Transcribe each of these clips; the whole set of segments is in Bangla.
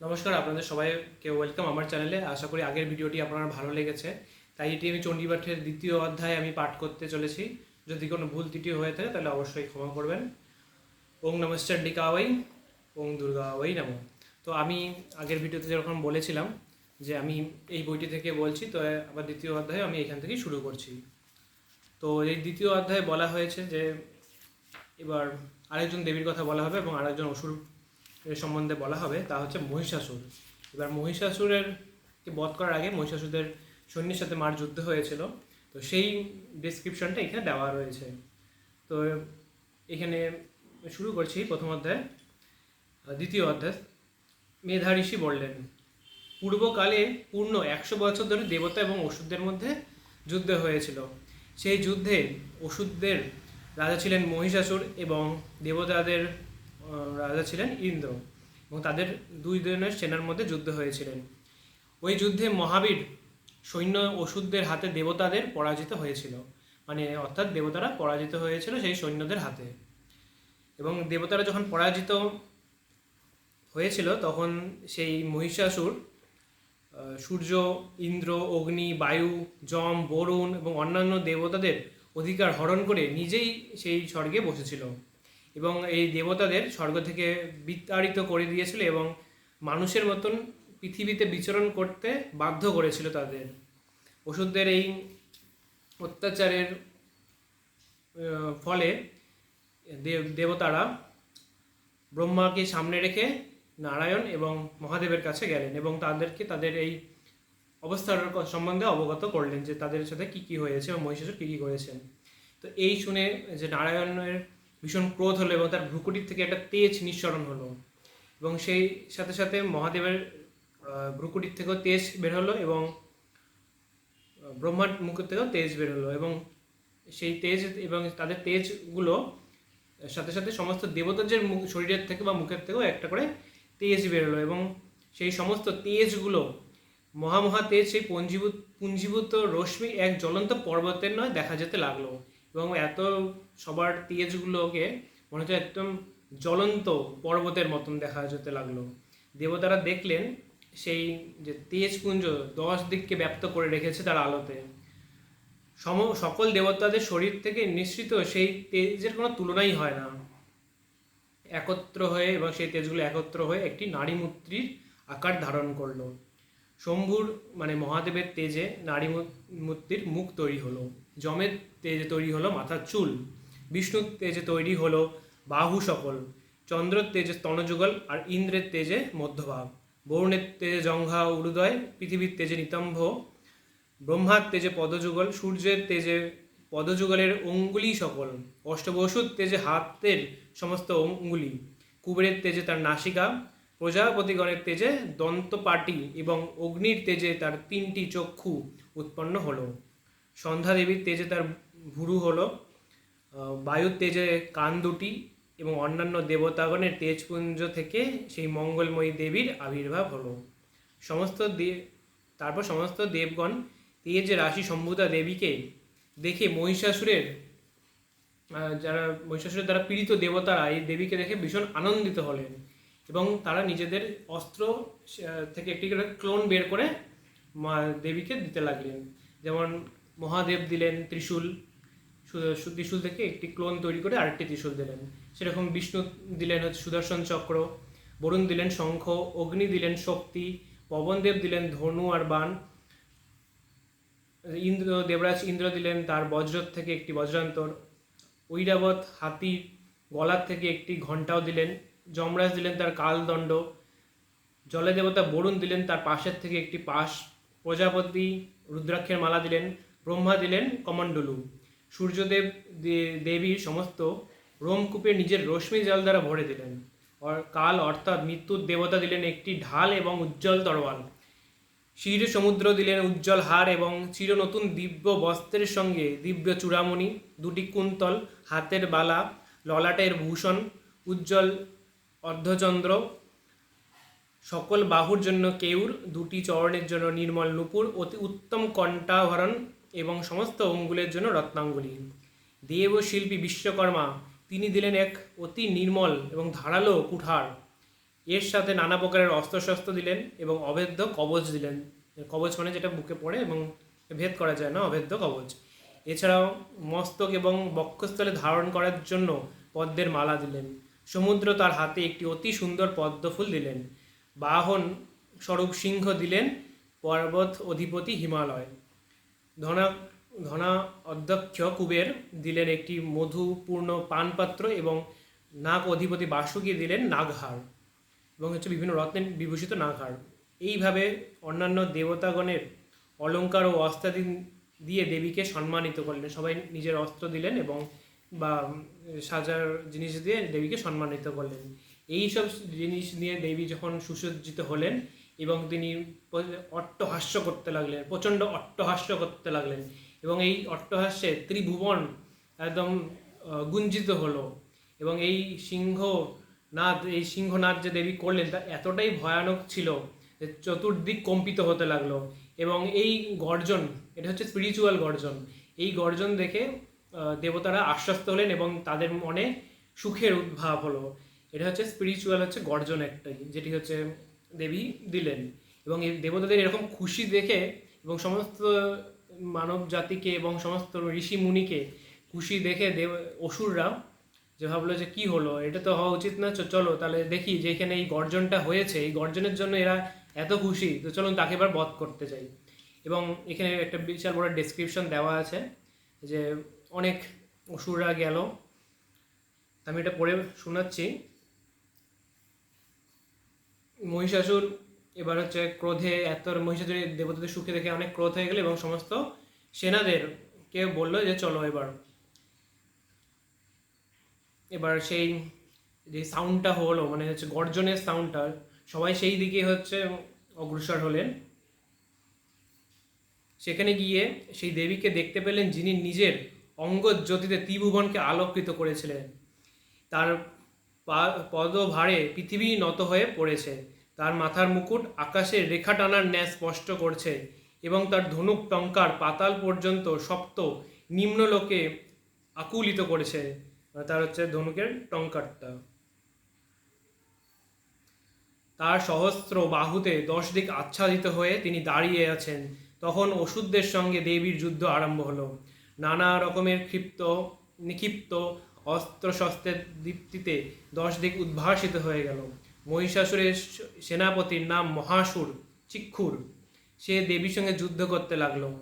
নমস্কার, আপনাদের সবাইকে ওয়েলকাম আমার চ্যানেলে আশা করি আগের ভিডিওটি আপনার ভালো লেগেছে। তাই এটি আমি চণ্ডীপাঠের দ্বিতীয় অধ্যায় আমি পাঠ করতে চলেছি। যদি কোনো ভুল ত্রুটি হয়ে থাকে, তাহলে অবশ্যই ক্ষমা করবেন। ওং নমশ্চণ্ডিকাওয়াই ওং দুর্গাওয়াই নাম। তো আমি আগের ভিডিওতে যখন বলেছিলাম যে আমি এই বইটি থেকে বলছি, তো আবার দ্বিতীয় অধ্যায় আমি এখান থেকেই শুরু করছি। তো এই দ্বিতীয় অধ্যায়ে বলা হয়েছে যে এবার আরেকজন দেবীর কথা বলা হবে এবং আরেকজন অসুর সম্বন্ধে বলা হবে, তা হচ্ছে মহিষাসুর। এবার মহিষাসুরের কে বধ করার আগে মহিষাসুরদের সৈন্যের সাথে মার যুদ্ধ হয়েছিল। তো সেই ডেসক্রিপশনটা এখানে দেওয়া রয়েছে। তো এখানে শুরু করছি প্রথম অধ্যায় দ্বিতীয় অধ্যায়। মেধা ঋষি বললেন, পূর্বকালে পূর্ণ একশো বছর ধরে দেবতা এবং ওষুধদের মধ্যে যুদ্ধ হয়েছিল। সেই যুদ্ধে ওষুধদের রাজা ছিলেন মহিষাসুর এবং দেবতাদের রাজা ছিলেন ইন্দ্র এবং তাদের দুই জনের সেনার মধ্যে যুদ্ধ হয়েছিলেন। ওই যুদ্ধে মহাবীর সৈন্য ওষুধদের হাতে দেবতাদের পরাজিত হয়েছিল। মানে অর্থাৎ দেবতারা পরাজিত হয়েছিল সেই সৈন্যদের হাতে। এবং দেবতারা যখন পরাজিত হয়েছিল, তখন সেই মহিষাসুর সূর্য, ইন্দ্র, অগ্নি, বায়ু যম বরুণ এবং অন্যান্য দেবতাদের অধিকার হরণ করে নিজেই সেই স্বর্গে বসেছিল। এবং এই দেবতাদের স্বর্গ থেকে বিতাড়িত করে দিয়েছিল এবং মানুষের মতন পৃথিবীতে বিচরণ করতে বাধ্য করেছিল তাদের। ওষুধদের এই অত্যাচারের ফলে দেব দেবতারা ব্রহ্মাকে সামনে রেখে নারায়ণ এবং মহাদেবের কাছে গেলেন এবং তাদেরকে তাদের এই অবস্থার সম্বন্ধে অবগত করলেন যে তাদের সাথে কি কি হয়েছে এবং মহিষাসুর কী কী করেছেন। তো এই শুনে যে নারায়ণের ভীষণ ক্রোধ হলো এবং তার ভ্রুকুটির থেকে একটা তেজ নিঃসরণ হলো। এবং সেই সাথে সাথে মহাদেবের ভ্রুকুটির থেকেও তেজ বের হলো এবং ব্রহ্মার মুখের থেকেও তেজ বের হলো এবং সেই তেজ এবং তাদের তেজগুলো সাথে সাথে সমস্ত দেবতাদের মুখ, শরীরের থেকে বা মুখের থেকেও একটা করে তেজ বেরোলো এবং সেই সমস্ত তেজগুলো মহামহা তেজ সেই পঞ্জীভূত, পুঞ্জীভূত রশ্মি এক জ্বলন্ত পর্বতের নয় দেখা যেতে লাগল। এবং এত সবার তেজগুলোকে মনে হচ্ছে একদম জ্বলন্ত পর্বতের মতন দেখা যেতে লাগল। দেবতারা দেখলেন সেই যে তেজপুঞ্জ দশ দিককে ব্যাপ্ত করে রেখেছে তার আলোতে। সম, সকল দেবতাদের শরীর থেকে নিঃসৃত সেই তেজের কোনো তুলনাই হয় না। একত্র হয়ে এবং সেই তেজগুলো একত্র হয়ে একটি নারী মূর্তির আকার ধারণ করল। শম্ভুর মানে মহাদেবের তেজে নারী মূর্তির মুখ তৈরি হলো। জমের তেজে তৈরি হলো মাথার চুল। বিষ্ণুর তেজে তৈরি হলো বাহু সকল চন্দ্রের তেজে স্তনযুগল আর ইন্দ্রের তেজে মধ্যভাগ। বরুণের তেজে জঙ্ঘা উরুদয় পৃথিবীর তেজে নিতম্ভ ব্রহ্মার তেজে পদযুগল, সূর্যের তেজে পদযুগলের অঙ্গুলি সকল, অষ্টবসুর তেজে হাতের সমস্ত অঙ্গুলি, কুবেরের তেজে তার নাসিকা, প্রজাপতিগণের তেজে দন্তপাটি এবং অগ্নির তেজে তার তিনটি চক্ষু উৎপন্ন হলো। সন্ধ্যা দেবীর তেজে তার ভুরু হলো বায়ুর তেজে কান দুটি এবং অন্যান্য দেবতাগণের তেজপুঞ্জ থেকে সেই মঙ্গলময়ী দেবীর আবির্ভাব হলো। সমস্ত দেব তারপর সমস্ত দেবগণ তেজ রাশি সম্ভূতা দেবীকে দেখে মহিষাসুরের যারা মহিষাসুরের দ্বারা পীড়িত দেবতারা, এই দেবীকে দেখে ভীষণ আনন্দিত হলেন এবং তারা নিজেদের অস্ত্র থেকে একটি করে ক্লোন বের করে মা, দেবীকে দিতে লাগলেন। যেমন মহাদেব দিলেন ত্রিশূল ত্রিশূল থেকে একটি ক্লোন তৈরি করে আরেকটি ত্রিশূল দিলেন। সেরকম বিষ্ণু দিলেন হচ্ছে সুদর্শন চক্র, বরুণ দিলেন শঙ্খ, অগ্নি দিলেন শক্তি, পবনদেব দিলেন ধনু আর বাণ, ইন্দ্র, দেবরাজ ইন্দ্র দিলেন তার বজ্র থেকে একটি বজ্রান্তর, ঐরাবত হাতির গলার থেকে একটি ঘণ্টাও দিলেন, যমরাজ দিলেন তার কালদণ্ড জলে দেবতা বরুণ দিলেন তার পাশের থেকে একটি পাশ, প্রজাপতি রুদ্রাক্ষের মালা দিলেন, ব্রহ্মা দিলেন কমণ্ডলু। সূর্যদেব দেবীর সমস্ত রোমকূপে নিজের রশ্মি জল দ্বারা ভরে দিলেন। কাল অর্থাৎ মৃত্যুর দেবতা দিলেন একটি ঢাল এবং উজ্জ্বল তরোয়াল। শির সমুদ্র দিলেন উজ্জ্বল হার এবং চির নতুন দিব্য বস্ত্রের সঙ্গে দিব্য চূড়ামণি, দুটি কুন্তল, হাতের বালা, ললাটের ভূষণ, উজ্জ্বল অর্ধচন্দ্র, সকল বাহুর জন্য কেউর, দুটি চরণের জন্য নির্মল নুপুর, অতি উত্তম কণ্ঠাভরণ এবং সমস্ত অঙ্গুলের জন্য রত্নাঙ্গুলি। দেব শিল্পী বিশ্বকর্মা, তিনি দিলেন এক অতি নির্মল এবং ধারালো কুঠার। এর সাথে নানা প্রকারের অস্ত্রশস্ত্র দিলেন এবং অভেদ্য কবচ দিলেন। কবচ মানে যেটা বুকে পড়ে এবং ভেদ করা যায় না অভেদ্য কবচ। এছাড়াও মস্তক এবং বক্ষস্থলে ধারণ করার জন্য পদ্মের মালা দিলেন। সমুদ্র তার হাতে একটি অতি সুন্দর পদ্মফুল দিলেন। বাহন স্বরূপ সিংহ দিলেন পর্বত অধিপতি হিমালয়। ধনা ধনা অধ্যক্ষ কুবের দিলেন একটি মধুপূর্ণ পানপাত্র এবং নাগ অধিপতি বাসুকি দিলেন নাগহার এবং হচ্ছে বিভিন্ন রত্নে বিভূষিত নাগহার। এইভাবে অন্যান্য দেবতাগণের অলঙ্কার ও অস্ত্রাদি দিয়ে দেবীকে সম্মানিত করলেন। সবাই নিজের অস্ত্র দিলেন এবং বা সাজার জিনিস দিয়ে দেবীকে সম্মানিত করলেন। এইসব জিনিস নিয়ে দেবী যখন সুসজ্জিত হলেন এবং তিনি অট্টহাস্য করতে লাগলেন, প্রচণ্ড অট্টহাস্য করতে লাগলেন। এবং এই অট্টহাস্যে ত্রিভুবন একদম গুঞ্জিত হলো। এবং এই সিংহ নাদ এই সিংহনাদ যে দেবী করলেন, তা এতটাই ভয়ানক ছিল যে চতুর্দিক কম্পিত হতে লাগল। এবং এই গর্জন, এটা হচ্ছে স্পিরিচুয়াল গর্জন, এই গর্জন দেখে দেবতারা আশ্বস্ত হলেন এবং তাদের মনে সুখের উদ্ভাব হলো। এটা হচ্ছে স্পিরিচুয়াল হচ্ছে গর্জন একটাই, যেটি হচ্ছে দেবী দিলেন এবং এই দেবতাদের এরকম খুশি দেখে এবং সমস্ত মানব জাতিকে এবং সমস্ত ঋষি মুনিকে খুশি দেখে দেব, অসুররা যে ভাবলো যে কি হলো, এটা তো হওয়া উচিত না চলো তাহলে দেখি যে এখানে এই গর্জনটা হয়েছে, এই গর্জনের জন্য এরা এত খুশি, তো চলুন তাকে এবার বধ করতে চাই এবং এখানে একটা বিশাল বড় ডেসক্রিপশন দেওয়া আছে যে অনেক অসুররা গেল। আমি এটা পড়ে শোনাচ্ছি। মহিষাসুর, এবার হচ্ছে ক্রোধে এত মহিষাসুর দেবতাদের সুখে দেখে অনেক ক্রোধ হয়ে গেল এবং সমস্ত সেনাদের কে বলল যে চলো এবার। এবার সেই যে সাউন্ডটা হলো মানে হচ্ছে গর্জনের সাউন্ডটা সবাই সেই দিকে হচ্ছে অগ্রসর হলেন। সেখানে গিয়ে সেই দেবীকে দেখতে পেলেন যিনি নিজের অঙ্গজ্যোতিতে ত্রিভুবনকে আলোকিত করেছিলেন। তার পদভারে পৃথিবী নত হয়ে পড়েছে। তার মাথার মুকুট আকাশের রেখা টানার ন্যায় স্পষ্ট করছে এবং তার ধনুক টঙ্কার পাতাল পর্যন্ত সপ্ত নিম্নলোকে আকুলিত করেছে। তার হচ্ছে ধনুকের টঙ্কারটা। তার সহস্র বাহুতে দশ দিক আচ্ছাদিত হয়ে তিনি দাঁড়িয়ে আছেন। তখন ওষুধদের সঙ্গে দেবীর যুদ্ধ আরম্ভ হলো। নানা রকমের ক্ষিপ্ত, নিক্ষিপ্ত অস্ত্রশস্ত্রের দীপ্তিতে দশ দিক উদ্ভাসিত হয়ে গেল। মহিষাসুরের সেনাপতির নাম মহাসুর, চিক্ষুর। সে দেবীর সঙ্গে যুদ্ধ করতে লাগল।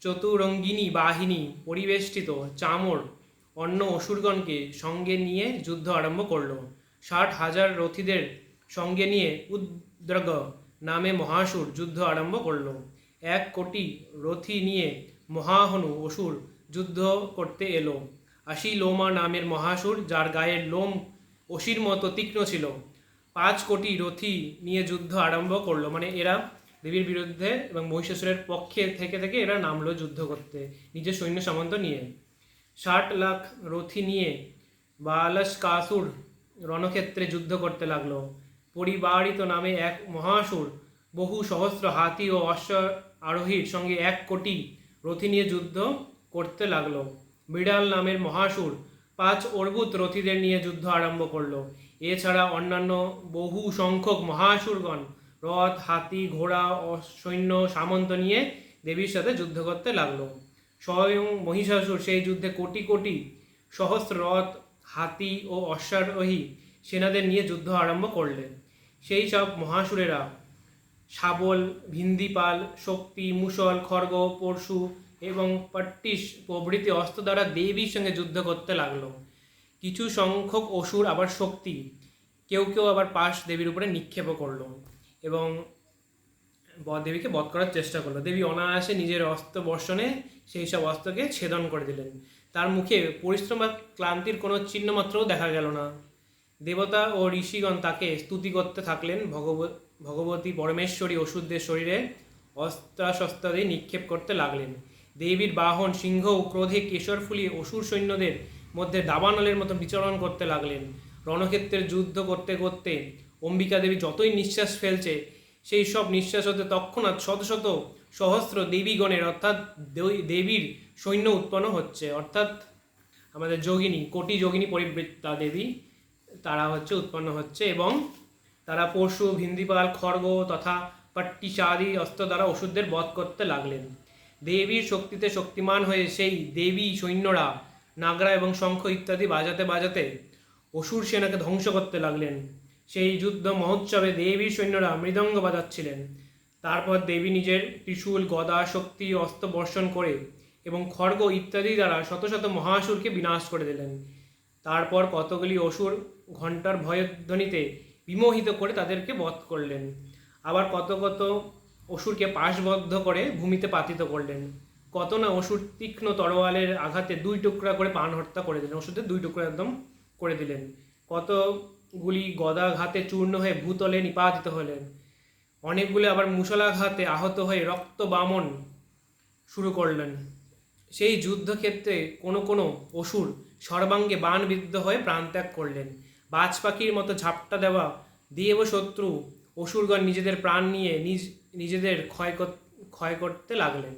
চতুরঙ্গিনী বাহিনী পরিবেষ্টিত চামর, অন্য অসুরগণকে সঙ্গে নিয়ে যুদ্ধ আরম্ভ করল। ষাট হাজার রথীদের সঙ্গে নিয়ে উদ্রগ নামে মহাসুর যুদ্ধ আরম্ভ করল। এক কোটি রথী নিয়ে মহাহনু অসুর যুদ্ধ করতে এলো। আশি লোমা নামের মহাসুর, যার গায়ের লোম অসির মতো তীক্ষ্ণ ছিল। পাঁচ কোটি রথি নিয়ে যুদ্ধ আরম্ভ করল। মানে এরা দেবীর বিরুদ্ধে এবং মহিষাসুরের পক্ষে থেকে থেকে এরা নামলো যুদ্ধ করতে, নিজের সৈন্য সামন্ত নিয়ে। ষাট লাখ রথি নিয়ে বালাস কাসুর রণক্ষেত্রে যুদ্ধ করতে লাগল। পরিবারিত নামে এক মহাসুর, বহু সহস্র হাতি ও অশ্ব আরোহীর সঙ্গে এক কোটি রথি নিয়ে যুদ্ধ করতে লাগল। বিড়াল নামের মহাসুর পাঁচ অর্বুত রথীদের নিয়ে যুদ্ধ আরম্ভ করল। এছাড়া অন্যান্য বহু সংখ্যক মহাসুরগণ রথ, হাতি, ঘোড়া সৈন্য, সামন্ত নিয়ে দেবীর সাথে যুদ্ধ করতে লাগল। স্বয়ং মহিষাসুর সেই যুদ্ধে কোটি কোটি সহস্র রথ, হাতি ও অশ্বারোহী সেনাদের নিয়ে যুদ্ধ আরম্ভ করলেন। সেই সব মহাসুরেরা শাবল ভিন্দিপাল, শক্তি মুসল খড়গ, পরশু এবং পট্টিস প্রভৃতি অস্ত্র দ্বারা দেবীর সঙ্গে যুদ্ধ করতে লাগল। কিছু সংখ্যক অসুর আবার শক্তি, কেউ কেউ আবার পাশ দেবীর উপরে নিক্ষেপও করল এবং দেবীকে বধ করার চেষ্টা করল। দেবী অনায়াসে নিজের অস্ত্র বর্ষণে সেই সব অস্ত্রকে ছেদন করে দিলেন। তার মুখে পরিশ্রম বা ক্লান্তির কোনো চিহ্ন মাত্রও দেখা গেল না। দেবতা ও ঋষিগণ তাকে স্তুতি করতে থাকলেন। ভগব, ভগবতী পরমেশ্বরী ওষুধদের শরীরে অস্ত্রাশস্ত্রাদি নিক্ষেপ করতে লাগলেন। দেবীর বাহন, সিংহ, ক্রোধে কেশর ফুলিয়ে অসুর সৈন্যদের মধ্যে দাবানলের মতো বিচরণ করতে লাগলেন। রণক্ষেত্রের যুদ্ধ করতে করতে অম্বিকা দেবী যতই নিঃশ্বাস ফেলছে, সেই সব নিঃশ্বাস হতে তৎক্ষণাৎ শত শত সহস্র দেবীগণের অর্থাৎ দেবীর সৈন্য উৎপন্ন হচ্ছে। অর্থাৎ আমাদের যোগিনী, কোটি যোগিনী পরিবৃত্তা দেবী, তারা হচ্ছে উৎপন্ন হচ্ছে এবং তারা পশু, ভিন্দিপাল, খড়গ তথা পট্টিচারি অস্ত্র দ্বারা ওষুধদের বধ করতে লাগলেন। দেবীর শক্তিতে শক্তিমান হয়ে সেই দেবী সৈন্যরা নাগরা এবং শঙ্খ ইত্যাদি বাজাতে বাজাতে অসুর সেনাকে ধ্বংস করতে লাগলেন। সেই যুদ্ধ মহোৎসবে দেবীর সৈন্যরা মৃদঙ্গ বাজাচ্ছিলেন। তারপর দেবী নিজের ত্রিশূল, গদা, শক্তি, অস্ত্র বর্ষণ করে এবং খড়গ ইত্যাদি দ্বারা শত শত মহাসুরকে বিনাশ করে দিলেন। তারপর কতগুলি অসুর ঘণ্টার ভয়ধ্বনিতে বিমোহিত করে তাদেরকে বধ করলেন। আবার কত কত অসুরকে পাশবদ্ধ করে ভূমিতে পাতিত করলেন। কত না অসুর তীক্ষ্ণ তরোয়ালের আঘাতে দুই টুকরা করে প্রাণ হত্যা করে দিলেন ওষুধের দুই টুকরা একদম করে দিলেন। কতগুলি গদাঘাতে চূর্ণ হয়ে ভূতলে নিপাতিত হলেন। অনেকগুলো আবার মুসলাঘাতে আহত হয়ে রক্ত বামন শুরু করলেন। সেই যুদ্ধক্ষেত্রে কোনো কোনো অসুর সর্বাঙ্গে বাণবিদ্ধ হয়ে প্রাণত্যাগ করলেন। বাজ পাখির মতো ঝাপটা দেওয়া দেব শত্রু অসুরগণ নিজেদের প্রাণ নিয়ে নিজ, নিজেদের ক্ষয় ক্ষয় করতে লাগলেন।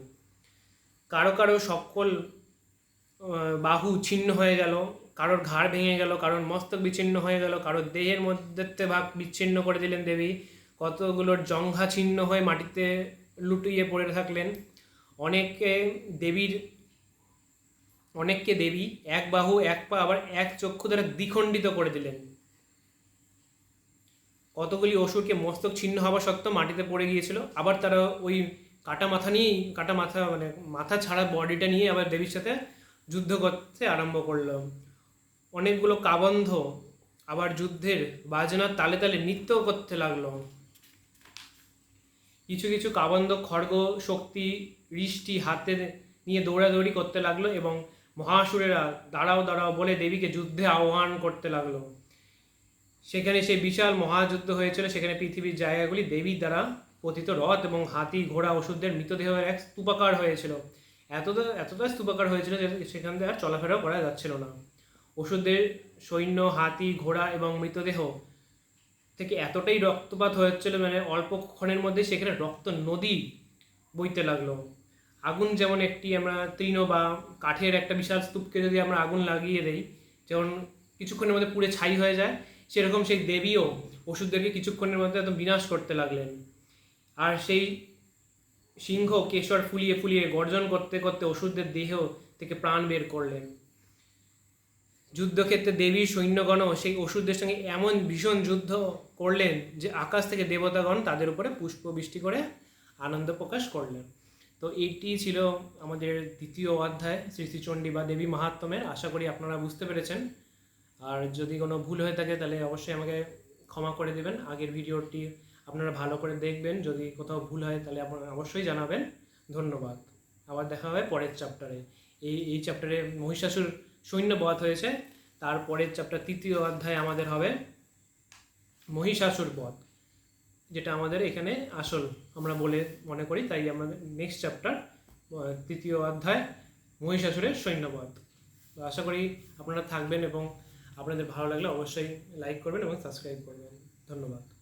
কারও কারও সকল বাহু ছিন্ন হয়ে গেল, কারোর ঘাড় ভেঙে গেল, কারোর মস্তক বিচ্ছিন্ন হয়ে গেল, কারোর দেহের মধ্যে ভাগ বিচ্ছিন্ন করে দিলেন দেবী। কতগুলোর জঙ্ঘা ছিন্ন হয়ে মাটিতে লুটিয়ে পড়ে থাকলেন। অনেকে দেবীর, অনেককে দেবী, এক বাহু, এক পা, আবার এক চক্ষু দ্বারা দ্বিখণ্ডিত করে দিলেন। কতগুলি অসুরকে মস্তক ছিন্ন হওয়া সত্ত্বেও মাটিতে পড়ে গিয়েছিল। আবার তারা ওই কাটা মাথা নিয়েই, কাটা মাথা মানে মাথা ছাড়া বডিটা নিয়ে আবার দেবীর সাথে যুদ্ধ করতে আরম্ভ করল। অনেকগুলো কাবন্ধ আবার যুদ্ধের বাজনার তালে তালে নৃত্য করতে লাগল। কিছু কিছু কাবন্ধ খড়গ শক্তি ঋষ্টি হাতে নিয়ে দৌড়াদৌড়ি করতে লাগল এবং মহাসুরেরা দাঁড়াও দাঁড়াও বলে দেবীকে যুদ্ধে আহ্বান করতে লাগল। সেখানে সেই বিশাল মহাযুদ্ধ হয়েছিল, সেখানে পৃথিবীর জায়গাগুলি দেবীর দ্বারা পতিত রথ এবং হাতি, ঘোড়া ওষুধদের মৃতদেহের এক স্তূপাকার হয়েছিল। এতটা এতটা স্তূপাকার হয়েছিল যে সেখান থেকে আর চলাফেরাও করা যাচ্ছিল না। ওষুধদের সৈন্য, হাতি, ঘোড়া এবং মৃতদেহ থেকে এতটাই রক্তপাত হয়েছিল মানে অল্পক্ষণের মধ্যে সেখানে রক্ত নদী বইতে লাগল। আগুন যেমন একটি আমরা তৃণ বা কাঠের একটা বিশাল স্তূপকে যদি আমরা আগুন লাগিয়ে দেই, যেমন কিছুক্ষণের মধ্যে পুড়ে ছাই হয়ে যায় সেরকম সেই দেবীও ওষুধদেরকে কিছুক্ষণের মধ্যে একদম বিনাশ করতে লাগলেন। আর সেই সিংহ কেশর ফুলিয়ে ফুলিয়ে গর্জন করতে করতে ওষুধদের দেহ থেকে প্রাণ বের করলেন। যুদ্ধক্ষেত্রে দেবীর সৈন্যগণও সেই অসুরদের সঙ্গে এমন ভীষণ যুদ্ধ করলেন যে আকাশ থেকে দেবতাগণ তাদের উপরে পুষ্প বৃষ্টি করে আনন্দ প্রকাশ করলেন। তো এইটি ছিল আমাদের দ্বিতীয় অধ্যায় শ্রী শ্রীচণ্ডী বা দেবী মাহাত্ম্যের আশা করি আপনারা বুঝতে পেরেছেন। আর যদি কোনো ভুল হয়ে থাকে তাহলে অবশ্যই আমাকে ক্ষমা করে দেবেন। আগের ভিডিওটি আপনারা ভালো করে দেখবেন। যদি কোথাও ভুল হয় তাহলে আপনারা অবশ্যই জানাবেন। ধন্যবাদ। আবার দেখা হবে পরের চ্যাপ্টারে এই এই চ্যাপ্টারে মহিষাসুর সৈন্যবধ হয়েছে। তারপরের চ্যাপ্টার তৃতীয় অধ্যায় আমাদের হবে মহিষাসুর বধ, যেটা আমাদের এখানে আসল আমরা বলে মনে করি। তাই আমাদের নেক্সট চ্যাপ্টার তৃতীয় অধ্যায় মহিষাসুরের সৈন্যবধ আশা করি আপনারা থাকবেন এবং আপনাদের ভালো লাগলে অবশ্যই লাইক করবেন এবং সাবস্ক্রাইব করবেন। ধন্যবাদ।